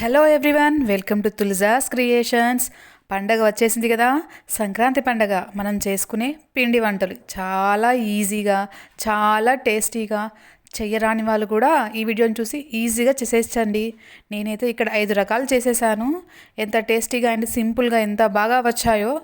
Hello everyone welcome to Tulaja's creations పండగ వచ్చేసింది కదా. సంక్రాంతి పండగ మనం చేసుకునే పిండి వంటలు. చాలా ఈజీగా చాలా టేస్టీగా చెయ్యరాని వాళ్ళు కూడా ఈ వీడియోని చూసి ఈజీగా చేసేసండి. నేనైతే ఇక్కడ ఐదు రకాలు చేసేసాను. ఎంత టేస్టీగా అండ్ సింపుల్గా ఎంత బాగా వచ్చాయో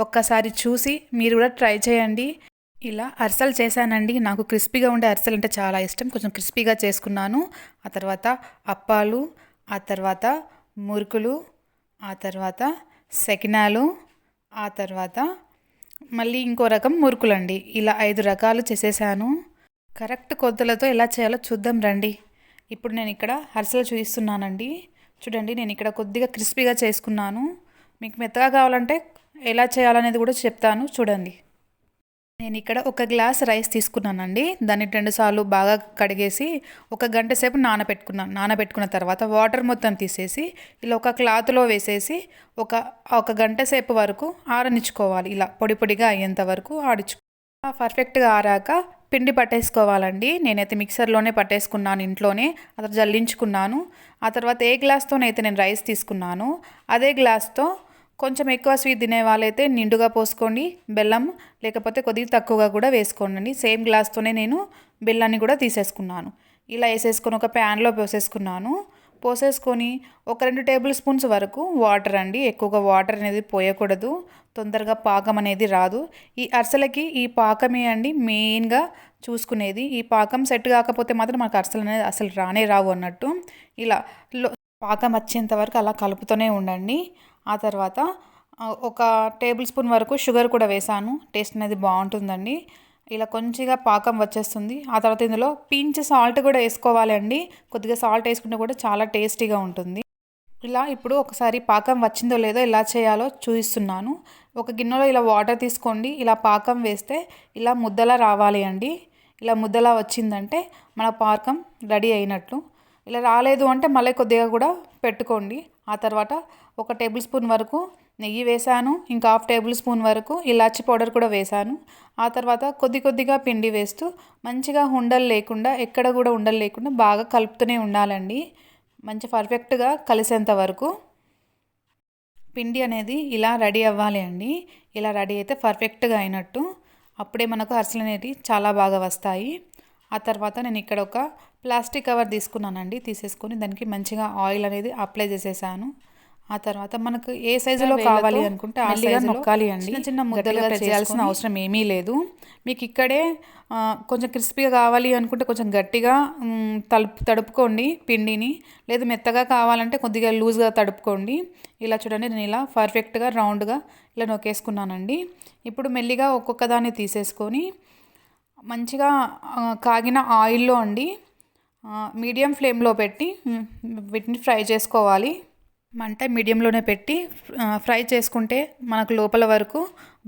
ఒక్కసారి చూసి మీరు కూడా ట్రై చేయండి. ఇలా అరిసెలు చేశానండి. నాకు క్రిస్పీగా ఉండే అరిసెలు అంటే చాలా ఇష్టం. కొంచెం క్రిస్పీగా చేసుకున్నాను. ఆ తర్వాత అప్పాలు ఆ తర్వాత మురుకులు ఆ తర్వాత సెకినాలు ఆ తర్వాత మళ్ళీ ఇంకో రకం మురుకులండి. ఇలా ఐదు రకాలు చేసేసాను. కరెక్ట్ కొలతలతో ఎలా చేయాలో చూద్దాం రండి. ఇప్పుడు నేను ఇక్కడ అరిసెలు చూపిస్తున్నానండి చూడండి నేను ఇక్కడ కొద్దిగా క్రిస్పీగా చేసుకున్నాను. మీకు మెత్తగా కావాలంటే ఎలా చేయాలనేది కూడా చెప్తాను. చూడండి. నేను ఇక్కడ ఒక గ్లాస్ రైస్ తీసుకున్నానండి. దాన్ని రెండుసార్లు బాగా కడిగేసి ఒక గంట సేపు నానబెట్టుకున్నాను. నానబెట్టుకున్న తర్వాత వాటర్ మొత్తం తీసేసి ఇలా ఒక క్లాత్లో వేసేసి ఒక ఒక గంట సేపు వరకు ఆరనిచ్చుకోవాలి. ఇలా పొడి పొడిగా అయ్యేంత వరకు ఆడించు పర్ఫెక్ట్గా ఆరాక పిండి పట్టేసుకోవాలండి. నేనైతే మిక్సర్లోనే పట్టేసుకున్నాను ఇంట్లోనే. అతను జల్లించుకున్నాను. ఆ తర్వాత ఏ గ్లాస్తోనైతే నేను రైస్ తీసుకున్నాను అదే గ్లాస్తో కొంచెం ఎక్కువ స్వీట్ తినే వాళ్ళైతే నిండుగా పోసుకోండి బెల్లం లేకపోతే కొద్దిగా తక్కువగా కూడా వేసుకోండి సేమ్ గ్లాస్తోనే నేను బెల్లాన్ని కూడా తీసేసుకున్నాను. ఇలా వేసేసుకొని ఒక ప్యాన్లో పోసేసుకున్నాను. పోసేసుకొని ఒక రెండు టేబుల్ స్పూన్స్ వరకు వాటర్ అండి. ఎక్కువగా వాటర్ అనేది పోయకూడదు. తొందరగా పాకం అనేది రాదు. ఈ అరిసెలకి ఈ పాకమే అండి మెయిన్గా చూసుకునేది. ఈ పాకం సెట్ కాకపోతే మాత్రం మనకు అరసలు అనేది అసలు రానే రావు అన్నట్టు. ఇలా పాకం వచ్చేంత వరకు అలా కలుపుతూనే ఉండండి. ఆ తర్వాత ఒక టేబుల్ స్పూన్ వరకు షుగర్ కూడా వేసాను. టేస్ట్ అనేది బాగుంటుందండి. ఇలా కొంచెంగా పాకం వచ్చేస్తుంది. ఆ తర్వాత ఇందులో పించ్ సాల్ట్ కూడా వేసుకోవాలి అండి. కొద్దిగా సాల్ట్ వేసుకుంటే కూడా చాలా టేస్టీగా ఉంటుంది. ఇలా ఇప్పుడు ఒకసారి పాకం వచ్చిందో లేదో ఎలా చేయాలో చూపిస్తున్నాను ఒక గిన్నెలో ఇలా వాటర్ తీసుకోండి. ఇలా పాకం వేస్తే ఇలా ముద్దలా రావాలి అండి. ఇలా ముద్దలా వచ్చిందంటే మన పాకం రెడీ అయినట్లు ఇలా రాలేదు అంటే మళ్ళీ కొద్దిగా కూడా పెట్టుకోండి. ఆ తర్వాత ఒక టేబుల్ స్పూన్ వరకు నెయ్యి వేసాను ఇంకా హాఫ్ టేబుల్ స్పూన్ వరకు ఇలాచి పౌడర్ కూడా వేసాను. ఆ తర్వాత కొద్ది కొద్దిగా పిండి వేస్తూ మంచిగా ఉండలు లేకుండా ఎక్కడ కూడా ఉండలు లేకుండా బాగా కలుపుతూనే ఉండాలండి. మంచి పర్ఫెక్ట్గా కలిసేంత వరకు పిండి అనేది ఇలా రెడీ అవ్వాలి అండి. ఇలా రెడీ అయితే పర్ఫెక్ట్గా అయినట్టు. అప్పుడే మనకు అరిసెలు అనేవి చాలా బాగా వస్తాయి. ఆ తర్వాత నేను ఇక్కడ ఒక ప్లాస్టిక్ కవర్ తీసుకున్నానండి. తీసేసుకొని దానికి మంచిగా ఆయిల్ అనేది అప్లై చేసేసాను. ఆ తర్వాత మనకు ఏ సైజులో కావాలి అనుకుంటే ఆ సైజులో నొక్కాలి అండి. చిన్న చిన్న ముద్దలుగా చేయాల్సిన అవసరం ఏమీ లేదు. మీకు ఇక్కడే కొంచెం క్రిస్పీగా కావాలి అనుకుంటే కొంచెం గట్టిగా తలుపు తడుపుకోండి పిండిని. లేదు మెత్తగా కావాలంటే కొద్దిగా లూజ్గా తడుపుకోండి. ఇలా చూడండి నేను ఇలా పర్ఫెక్ట్గా రౌండ్గా ఇలా నొక్కేసుకున్నానండి. ఇప్పుడు మెల్లిగా ఒక్కొక్క దాన్ని తీసేసుకొని మంచిగా కాగిన ఆయిల్లో అండి మీడియం ఫ్లేమ్లో పెట్టి వీటిని ఫ్రై చేసుకోవాలి. మంట మీడియంలోనే పెట్టి ఫ్రై చేసుకుంటే మనకు లోపల వరకు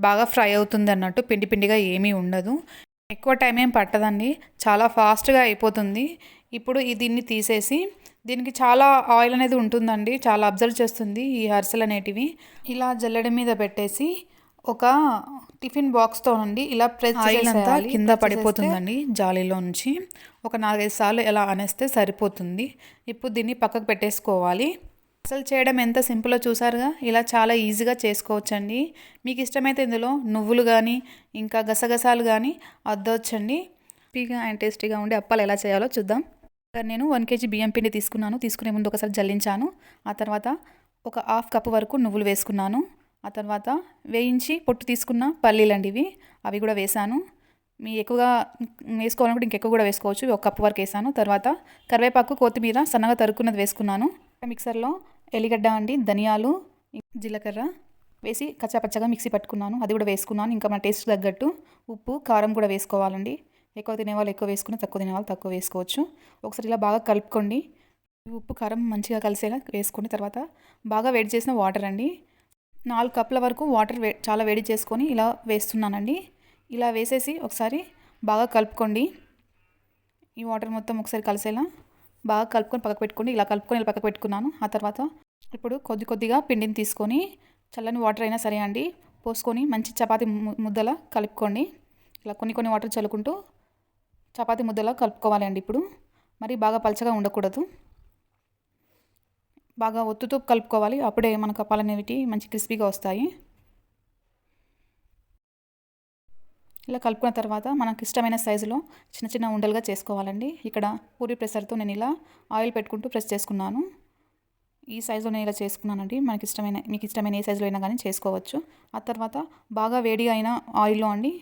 బాగా ఫ్రై అవుతుంది అన్నట్టు పిండి పిండిగా ఏమీ ఉండదు. ఎక్కువ టైం ఏం పట్టదండి. చాలా ఫాస్ట్గా అయిపోతుంది. ఇప్పుడు దీన్ని తీసేసి దీనికి చాలా ఆయిల్ అనేది ఉంటుందండి. చాలా అబ్జర్వ్ చేస్తుంది ఈ అరిసెలు అనేటివి. ఇలా జల్లెడ మీద పెట్టేసి ఒక టిఫిన్ బాక్స్తో నుండి ఇలా ప్రెస్ ఆయిల్ అంతా కింద పడిపోతుందండి జాలీలో నుంచి. ఒక నాలుగైదు సార్లు ఇలా అనేస్తే సరిపోతుంది. ఇప్పుడు దీన్ని పక్కకు పెట్టేసుకోవాలి. అసలు చేయడం ఎంత సింపుల్లో చూసారుగా? ఇలా చాలా ఈజీగా చేసుకోవచ్చండి. మీకు ఇష్టమైతే ఇందులో నువ్వులు కానీ ఇంకా గసగసాలు కానీ అద్దవచ్చండి పీగా అండ్ టేస్టీగా ఉండే అప్పాలు ఎలా చేయాలో చూద్దాం. నేను వన్ కేజీ బియ్యం పిండి తీసుకున్నాను. తీసుకునే ముందు ఒకసారి జల్లించాను. ఆ తర్వాత ఒక హాఫ్ కప్ వరకు నువ్వులు వేసుకున్నాను. ఆ తర్వాత వేయించి పొట్టు తీసుకున్న పల్లీలు ఇవి. అవి కూడా వేసాను. మీ ఎక్కువగా వేసుకోవాలనుకుంటే ఇంకెక్కువ కూడా వేసుకోవచ్చు. ఒక కప్పు వరకు వేసాను. తర్వాత కరివేపాకు కొత్తిమీర సన్నగా తరుక్కున్నది వేసుకున్నాను. మిక్సర్లో ఎల్లిగడ్డ అండి ధనియాలు జీలకర్ర వేసి కచ్చాపచ్చగా మిక్సీ పట్టుకున్నాను. అది కూడా వేసుకున్నాను. ఇంకా మన టేస్ట్ తగ్గట్టు ఉప్పు కారం కూడా వేసుకోవాలండి. ఎక్కువ తినేవాళ్ళు ఎక్కువ వేసుకుని తక్కువ తినేవాళ్ళు తక్కువ వేసుకోవచ్చు. ఒకసారి ఇలా బాగా కలుపుకోండి. ఉప్పు కారం మంచిగా కలిసేలా వేసుకుని తర్వాత బాగా వేడి చేసిన వాటర్ అండి. నాలుగు కప్పుల వరకు వాటర్ వే చాలా వేడి చేసుకొని ఇలా వేస్తున్నానండి. ఇలా వేసేసి ఒకసారి బాగా కలుపుకోండి. ఈ వాటర్ మొత్తం ఒకసారి కలిసేలా బాగా కలుపుకొని పక్కకు పెట్టుకోండి. ఇలా కలుపుకొని ఇలా పక్కకు పెట్టుకున్నాను. ఆ తర్వాత ఇప్పుడు కొద్ది కొద్దిగా పిండిని తీసుకొని చల్లని వాటర్ అయినా సరే అండి పోసుకొని మంచి చపాతి ముద్దలా కలుపుకోండి. ఇలా కొన్ని కొన్ని వాటర్ చల్లుకుంటూ చపాతి ముద్దలా కలుపుకోవాలండి ఇప్పుడు. మరి బాగా పలచగా ఉండకూడదు. బాగా ఒత్తుతూ కలుపుకోవాలి. అప్పుడే మనకు అప్పాలు అనేవి మంచి క్రిస్పీగా వస్తాయి. ఇలా కలుపుకున్న తర్వాత మనకు ఇష్టమైన సైజులో చిన్న చిన్న ఉండలుగా చేసుకోవాలండి. ఇక్కడ పూరి ప్రెషర్తో నేను ఇలా ఆయిల్ పెట్టుకుంటూ ప్రెస్ చేసుకున్నాను. ఈ సైజులో నేను ఇలా చేసుకున్నానండి. మనకి ఇష్టమైన మీకు ఇష్టమైన ఏ సైజులో అయినా కానీ చేసుకోవచ్చు. ఆ తర్వాత బాగా వేడిగా అయిన ఆయిల్లో అండి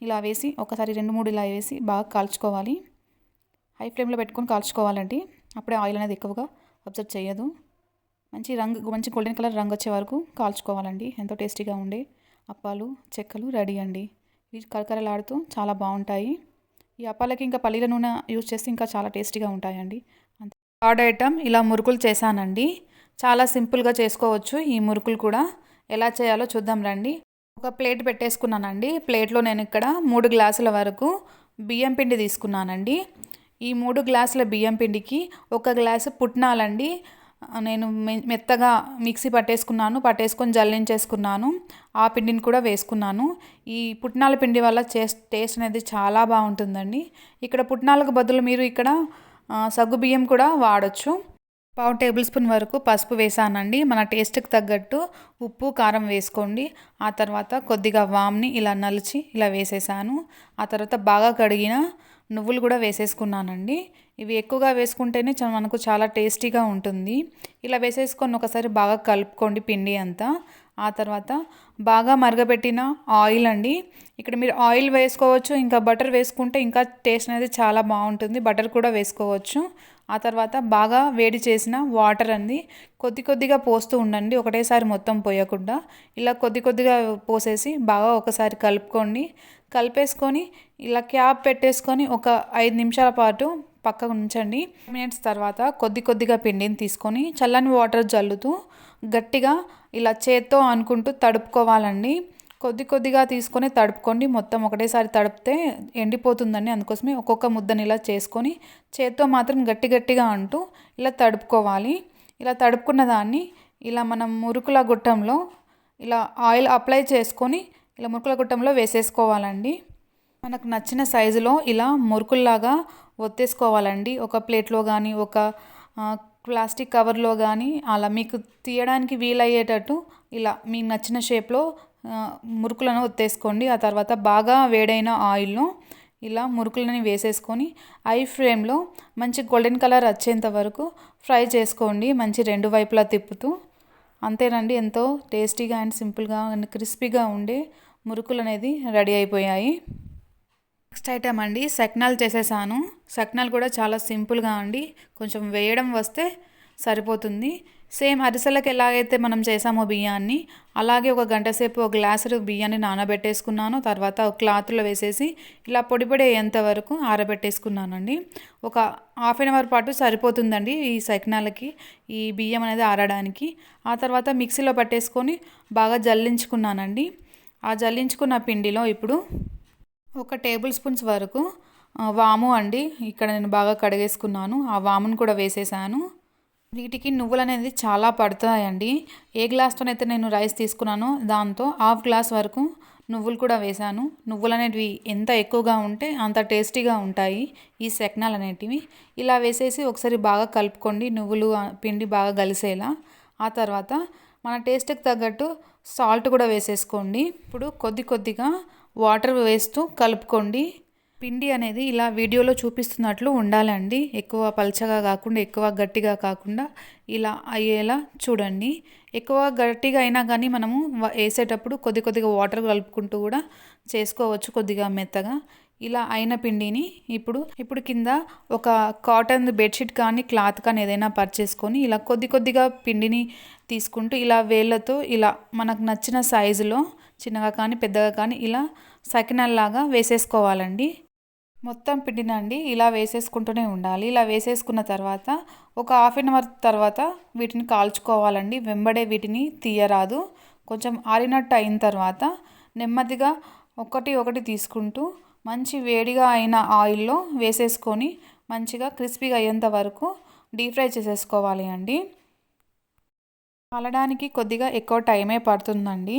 ఇలా వేసి ఒకసారి రెండు మూడు ఇలా వేసి బాగా కాల్చుకోవాలి. హై ఫ్లేమ్లో పెట్టుకొని కాల్చుకోవాలండి. అప్పుడే ఆయిల్ అనేది ఎక్కువగా అబ్జర్వ్ చేయదు. మంచి రంగు మంచి గోల్డెన్ కలర్ రంగు వచ్చే వరకు కాల్చుకోవాలండి. ఎంతో టేస్టీగా ఉండే అప్పాలు చెక్కలు రెడీ అండి. ఇవి కరకరలాడుతూ చాలా బాగుంటాయి. ఈ అప్పాలకి ఇంకా పల్లీల నూనె యూజ్ చేస్తే ఇంకా చాలా టేస్టీగా ఉంటాయండి. అంతే. థర్డ్ ఐటమ్ ఇలా మురుకులు చేశానండి. చాలా సింపుల్గా చేసుకోవచ్చు ఈ మురుకులు కూడా. ఎలా చేయాలో చూద్దాం రండి. ఒక ప్లేట్ పెట్టేసుకున్నానండి. ప్లేట్లో నేను ఇక్కడ మూడు గ్లాసుల వరకు బియ్యం పిండి తీసుకున్నానండి. ఈ మూడు గ్లాసుల బియ్యం పిండికి ఒక గ్లాసు పుట్నాలండి. నేను మెత్తగా మిక్సీ పట్టేసుకున్నాను పట్టేసుకొని జల్లించేసుకున్నాను ఆ పిండిని కూడా వేసుకున్నాను. ఈ పుట్నాల పిండి వల్ల టేస్ట్ అనేది చాలా బాగుంటుందండి. ఇక్కడ పుట్నాలకు బదులు మీరు ఇక్కడ సగ్గు బియ్యం కూడా వాడచ్చు. పావు టేబుల్ స్పూన్ వరకు పసుపు వేసానండి. మన టేస్ట్కి తగ్గట్టు ఉప్పు కారం వేసుకోండి. ఆ తర్వాత కొద్దిగా వామ్ని ఇలా నలిచి ఇలా వేసేసాను. ఆ తర్వాత బాగా కడిగిన నువ్వులు కూడా వేసేసుకున్నానండి. ఇవి ఎక్కువగా వేసుకుంటేనే మనకు చాలా టేస్టీగా ఉంటుంది. ఇలా వేసేసుకొని ఒకసారి బాగా కలుపుకోండి పిండి అంతా. ఆ తర్వాత బాగా మరగబెట్టిన ఆయిల్ అండి. ఇక్కడ మీరు ఆయిల్ వేసుకోవచ్చు ఇంకా బటర్ వేసుకుంటే ఇంకా టేస్ట్ అనేది చాలా బాగుంటుంది. బటర్ కూడా వేసుకోవచ్చు. ఆ తర్వాత బాగా వేడి చేసిన వాటర్ అండి. కొద్ది కొద్దిగా పోస్తూ ఉండండి ఒకటేసారి మొత్తం పోయకుండా. ఇలా కొద్ది కొద్దిగా పోసేసి బాగా ఒకసారి కలుపుకోండి. కలిపేసుకొని ఇలా క్యాప్ పెట్టేసుకొని ఒక ఐదు నిమిషాల పాటు పక్కకు ఉంచండి. మినిట్స్ తర్వాత కొద్ది కొద్దిగా పిండిని తీసుకొని చల్లని వాటర్ జల్లుతూ గట్టిగా ఇలా చేత్తో అనుకుంటూ తడుపుకోవాలండి. కొద్ది కొద్దిగా తీసుకొని తడుపుకోండి. మొత్తం ఒకటేసారి తడిపితే ఎండిపోతుందండి. అందుకోసమే ఒక్కొక్క ముద్దని ఇలా చేసుకొని చేత్తో మాత్రం గట్టి గట్టిగా అంటూ ఇలా తడుపుకోవాలి. ఇలా తడుపుకున్న దాన్ని ఇలా మనం మురుకుల గుట్టంలో ఇలా ఆయిల్ అప్లై చేసుకొని ఇలా మురుకుల గుట్టంలో వేసేసుకోవాలండి. మనకు నచ్చిన సైజులో ఇలా మురుకుల్లాగా ఒత్తేసుకోవాలండి. ఒక ప్లేట్లో కానీ ఒక ప్లాస్టిక్ కవర్లో కానీ అలా మీకు తీయడానికి వీలయ్యేటట్టు ఇలా మీకు నచ్చిన షేప్లో మురుకులను ఒత్తేసుకోండి. ఆ తర్వాత బాగా వేడైన ఆయిల్లో ఇలా మురుకులని వేసేసుకొని ఐ ఫ్రేమ్లో మంచి గోల్డెన్ కలర్ వచ్చేంత వరకు ఫ్రై చేసుకోండి. మంచి రెండు వైపులా తిప్పుతూ. అంతేనండి ఎంతో టేస్టీగా అండ్ సింపుల్గా అండ్ క్రిస్పీగా ఉండే మురుకులు అనేది రెడీ అయిపోయాయి. నెక్స్ట్ ఐటమ్ అండి సక్నాలు చేసేసాను. సక్నాలు కూడా చాలా సింపుల్గా అండి. కొంచెం వేయడం వస్తే సరిపోతుంది. సేమ్ అరిసెలకు ఎలాగైతే మనం చేసామో బియ్యాన్ని అలాగే ఒక గంట సేపు ఒక గ్లాసు బియ్యాన్ని నానబెట్టేసుకున్నాను. తర్వాత ఒక క్లాత్లో వేసేసి ఇలా పొడి పొడి అయ్యేంత వరకు ఆరబెట్టేసుకున్నానండి. ఒక హాఫ్ అన్ అవర్ పాటు సరిపోతుందండి ఈ సకినాలకి ఈ బియ్యం అనేది ఆరడానికి. ఆ తర్వాత మిక్సీలో పట్టేసుకొని బాగా జల్లించుకున్నానండి. ఆ జల్లించుకున్న పిండిలో ఇప్పుడు ఒక టేబుల్ స్పూన్స్ వరకు వాము అండి. ఇక్కడ నేను బాగా కడిగేసుకున్నాను. ఆ వామును కూడా వేసేసాను. వీటికి నువ్వులు అనేది చాలా పడతాయండి. ఏ గ్లాస్తోనైతే నేను రైస్ తీసుకున్నానో దాంతో హాఫ్ గ్లాస్ వరకు నువ్వులు కూడా వేశాను నువ్వులు అనేటివి ఎంత ఎక్కువగా ఉంటే అంత టేస్టీగా ఉంటాయి ఈ శక్నాలు అనేటివి ఇలా వేసేసి ఒకసారి బాగా కలుపుకోండి. నువ్వులు పిండి బాగా కలిసేలా ఆ తర్వాత మన టేస్ట్కి తగ్గట్టు సాల్ట్ కూడా వేసేసుకోండి. ఇప్పుడు కొద్ది కొద్దిగా వాటర్ వేస్తూ కలుపుకోండి. పిండి అనేది ఇలా వీడియోలో చూపిస్తున్నట్లు ఉండాలండి. ఎక్కువ పల్చగా కాకుండా ఎక్కువ గట్టిగా కాకుండా ఇలా అయ్యేలా చూడండి. ఎక్కువ గట్టిగా అయినా కానీ మనము వేసేటప్పుడు కొద్ది కొద్దిగా వాటర్ కలుపుకుంటూ కూడా చేసుకోవచ్చు కొద్దిగా మెత్తగా. ఇలా అయిన పిండిని ఇప్పుడు ఇప్పుడు కింద ఒక కాటన్ బెడ్షీట్ కానీ క్లాత్ కానీ ఏదైనా పర్చేసుకొని ఇలా కొద్ది కొద్దిగా పిండిని తీసుకుంటూ ఇలా వేళ్ళతో ఇలా మనకు నచ్చిన సైజులో చిన్నగా కానీ పెద్దగా కానీ ఇలా సకినల్లాగా వేసేసుకోవాలండి. మొత్తం పిండినండి ఇలా వేసేసుకుంటూనే ఉండాలి. ఇలా వేసేసుకున్న తర్వాత ఒక హాఫ్ అన్ అవర్ తర్వాత వీటిని కాల్చుకోవాలండి. వెంబడే వీటిని తీయరాదు. కొంచెం ఆరినట్టు అయిన తర్వాత నెమ్మదిగా ఒకటి ఒకటి తీసుకుంటూ మంచి వేడిగా అయిన ఆయిల్లో వేసేసుకొని మంచిగా క్రిస్పీగా అయ్యేంత వరకు డీప్ ఫ్రై చేసేసుకోవాలి అండి. కాలడానికి కొద్దిగా ఎక్కువ టైమే పడుతుందండి.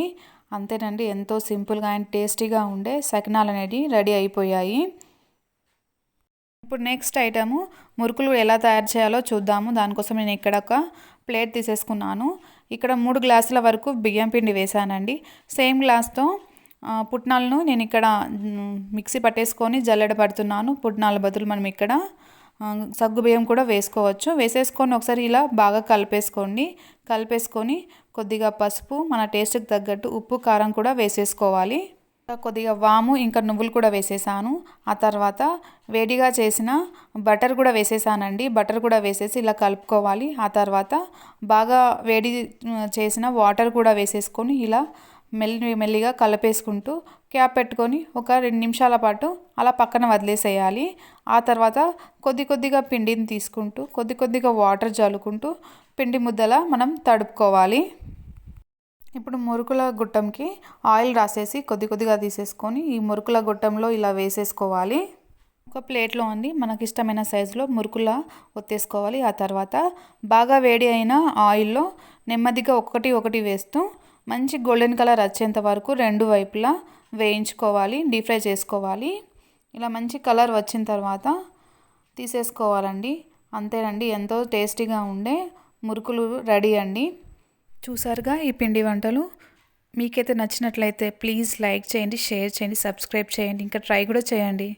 అంతేనండి ఎంతో సింపుల్గా అండ్ టేస్టీగా ఉండే సకినాలు అనేవి రెడీ అయిపోయాయి. ఇప్పుడు నెక్స్ట్ ఐటము మురుకులు ఎలా తయారు చేయాలో చూద్దాము. దానికోసం నేను ఇక్కడ ఒక ప్లేట్ తీసేసుకున్నాను. ఇక్కడ మూడు గ్లాసుల వరకు బియ్యం పిండి వేసానండి సేమ్ గ్లాస్తో పుట్నాలను నేను ఇక్కడ మిక్సీ పట్టేసుకొని జల్లెడ పడుతున్నాను. పుట్నాల బదులు మనం ఇక్కడ సగ్గుబియ్యం సగ్గు బియ్యం కూడా వేసుకోవచ్చు. వేసేసుకొని ఒకసారి ఇలా బాగా కలిపేసుకోండి. కలిపేసుకొని కొద్దిగా పసుపు మన టేస్ట్కి తగ్గట్టు ఉప్పు కారం కూడా వేసేసుకోవాలి. కొద్దిగా వాము ఇంకా నువ్వులు కూడా వేసేసాను. ఆ తర్వాత వేడిగా చేసిన బటర్ కూడా వేసేసానండి. బటర్ కూడా వేసేసి ఇలా కలుపుకోవాలి. ఆ తర్వాత బాగా వేడి చేసిన వాటర్ కూడా వేసేసుకొని ఇలా మెల్లి మెల్లిగా కలిపేసుకుంటూ క్యాప్ పెట్టుకొని ఒక రెండు నిమిషాల పాటు అలా పక్కన వదిలేసేయాలి. ఆ తర్వాత కొద్ది కొద్దిగా పిండిని తీసుకుంటూ కొద్ది కొద్దిగా వాటర్ జల్లుకుంటూ పిండి ముద్దలా మనం తడుపుకోవాలి. ఇప్పుడు మురుకుల గుట్టంకి ఆయిల్ రాసేసి కొద్ది కొద్దిగా తీసేసుకొని ఈ మురుకుల గుట్టంలో ఇలా వేసేసుకోవాలి. ఒక ప్లేట్లో అండి మనకి ఇష్టమైన సైజులో మురుకుల ఒత్తేసుకోవాలి. ఆ తర్వాత బాగా వేడి అయిన ఆయిల్లో నెమ్మదిగా ఒకటి ఒకటి వేస్తూ మంచి గోల్డెన్ కలర్ వచ్చేంత వరకు రెండు వైపులా వేయించుకోవాలి డీప్ ఫ్రై చేసుకోవాలి. ఇలా మంచి కలర్ వచ్చిన తర్వాత తీసేసుకోవాలండి. అంతేనండి ఎంతో టేస్టీగా ఉండే మురుకులు రెడీ అండి. చూసారుగా ఈ పిండి వంటలు? మీకైతే నచ్చినట్లయితే ప్లీజ్ లైక్ చేయండి షేర్ చేయండి సబ్స్క్రైబ్ చేయండి ఇంకా ట్రై కూడా చేయండి.